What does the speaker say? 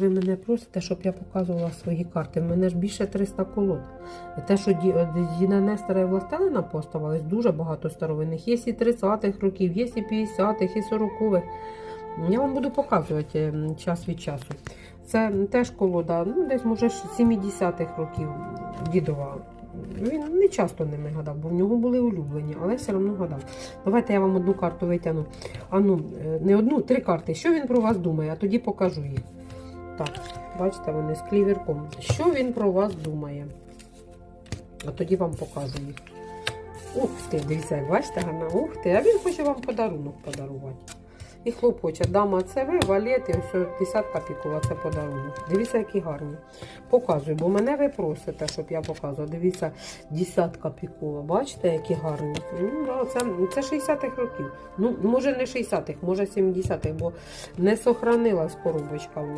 ви мене просите, щоб я показувала свої карти. В мене ж більше 300 колод. І те, що ді- Діна Нестора і Властелина поставились, дуже багато старовинних. Є і 30-х років, є і 50-х, і 40-х. Я вам буду показувати час від часу. Це теж колода, ну десь може 70-х років дідова. Він не часто ними гадав, бо в нього були улюблені, але все одно гадав. Давайте я вам одну карту витягну. А ну, е, не одну, три карти. Що він про вас думає, а тоді покажу їх. Так, бачите, вони з кліверком. Що він про вас думає? А тоді вам покажу їх. Ух ти, дивіться, бачите, гарна. Ух ти, а він хоче вам подарунок подарувати. І хлопоче, дама, це ви, валет, і ось десятка пікова, це подарунок. Дивіться, які гарні. Показую, бо мене ви просите, щоб я показувала. Дивіться, десятка пікова. Бачите, які гарні. Ну, це, це 60-х років. Ну, може не 60-х, може 70-х, бо не сохранилась коробочка в нас.